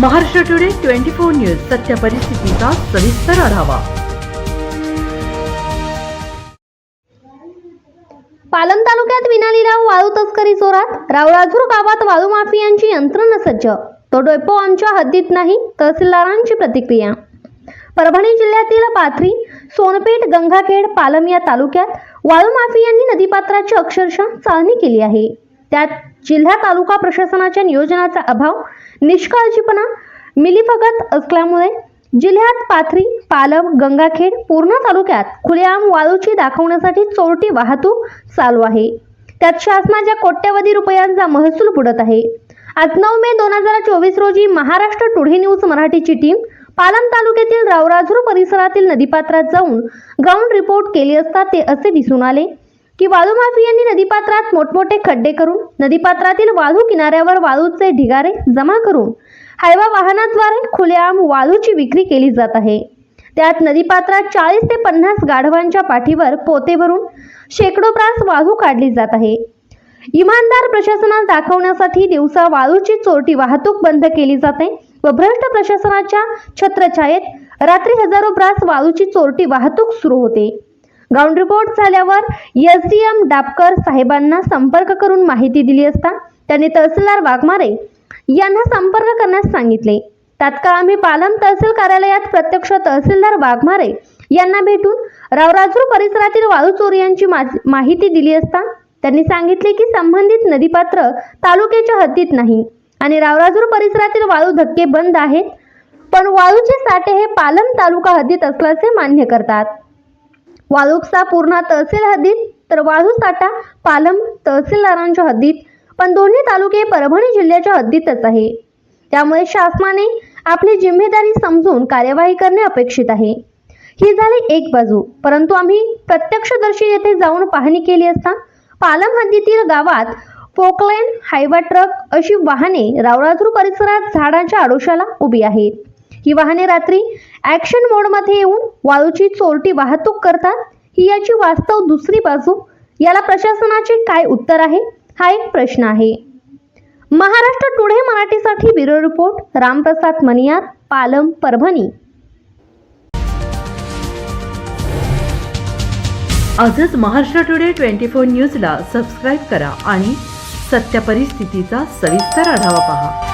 Maharashtra today twenty four news सत्य परिस्थितीचा सविस्तर आढावा. पालम तालुक्यात विनालीराव वाळू तस्करी चोरात रावळाझूर गावात वाळू माफियांची यंत्रणा सज्ज. तो डोपो आमच्या हद्दीत नाही तहसीलदारांची प्रतिक्रिया. परभणी जिल्ह्यातील पाथरी सोनपेठ गंगाखेड पालम या तालुक्यात वाळू माफियांनी नदीपात्राची अक्षरशः चाळणी केली आहे. त्यात जिल्हा तालुका प्रशासनाच्या नियोजनाचा अभाव निष्काळजीपणा मिलीभगत असल्यामुळे जिल्ह्यात पाथरी पालम गंगाखेड पूर्ण तालुक्यात खुलेआम वाळूची दाखवण्यासाठी चोरटी वाहतूक चालू आहे. त्यात शासनाच्या कोट्यवधी रुपयांचा महसूल बुडत आहे. आज नऊ मे दोन हजार चोवीस रोजी महाराष्ट्र टुडे न्यूज मराठीची टीम पालम तालुक्यातील रावराजूर परिसरातील नदीपात्रात जाऊन ग्राउंड रिपोर्ट केली असता ते असे दिसून आले. की वाळू माफियांनी नदीपात्रात मोठमोठे खड्डे करून नदीपात्रातील वाळू किनाऱ्यावर वाळूचे ढिगारे जमा करून हायवा वाहनाद्वारे खुलेआम वाळूची विक्री केली जात आहे. त्यात नदीपात्रात चाळीस ते पन्नास गाढवांच्या पाठीवर पोते भरून शेकडो ब्रास वाळू काढली जात आहे. इमानदार प्रशासनास दाखवण्यासाठी दिवसा वाळूची चोरटी वाहतूक बंद केली जाते व भ्रष्ट प्रशासनाच्या छत्रछायेत रात्री हजारो ब्रास वाळूची चोरटी वाहतूक सुरू होते. ग्राउंड रिपोर्ट झाल्यावर एस डी एम डापकर साहेबांना संपर्क करून माहिती दिली असता त्यांनी तहसीलदार वाघमारे यांना संपर्क करण्यास सांगितले. तात्काळ आम्ही पालम तहसील कार्यालयात प्रत्यक्ष तहसीलदार वाघमारे यांना भेटून रावराजूर परिसरातील वाळू चोरी यांची मा- माहिती दिली असता त्यांनी सांगितले की संबंधित नदीपात्र तालुक्याच्या हद्दीत नाही आणि रावराजूर परिसरातील वाळू धक्के बंद आहेत पण वाळूचे साठे हे पालम तालुका हद्दीत असल्याचे मान्य करतात. वाळूचा पूर्णा तहसील हद्दीत तर वाळू साठा पालम तहसीलदारांच्या हद्दीत पण दोन्ही तालुके परभणी जिल्ह्याच्या हद्दीतच आहे. त्यामुळे शासनाने आपली जिम्मेदारी समजून कार्यवाही करणे अपेक्षित आहे. ही झाली एक बाजू. परंतु आम्ही प्रत्यक्षदर्शी येथे जाऊन पाहणी केली असता पालम हद्दीतील गावात फोकलेन हायवा ट्रक अशी वाहने रावराजूर परिसरात झाडांच्या आडोशाला उभी आहेत. ही वाहने रात्री ॲक्शन मोडमध्ये येऊन वाळूची चोरटी वाहतूक करतात ही याची वास्तव दुसरी बाजू. याला प्रशासनाचे काय उत्तर आहे? हा एक प्रश्न आहे. महाराष्ट्र टुडे मराठीसाठी ब्युरो रिपोर्ट रामप्रसाद मनियार पालम परभणी. आजच महाराष्ट्र टुडे ट्वेंटी फोर न्यूजला सबस्क्राईब करा आणि सत्य परिस्थितीचा सविस्तर आढावा पहा.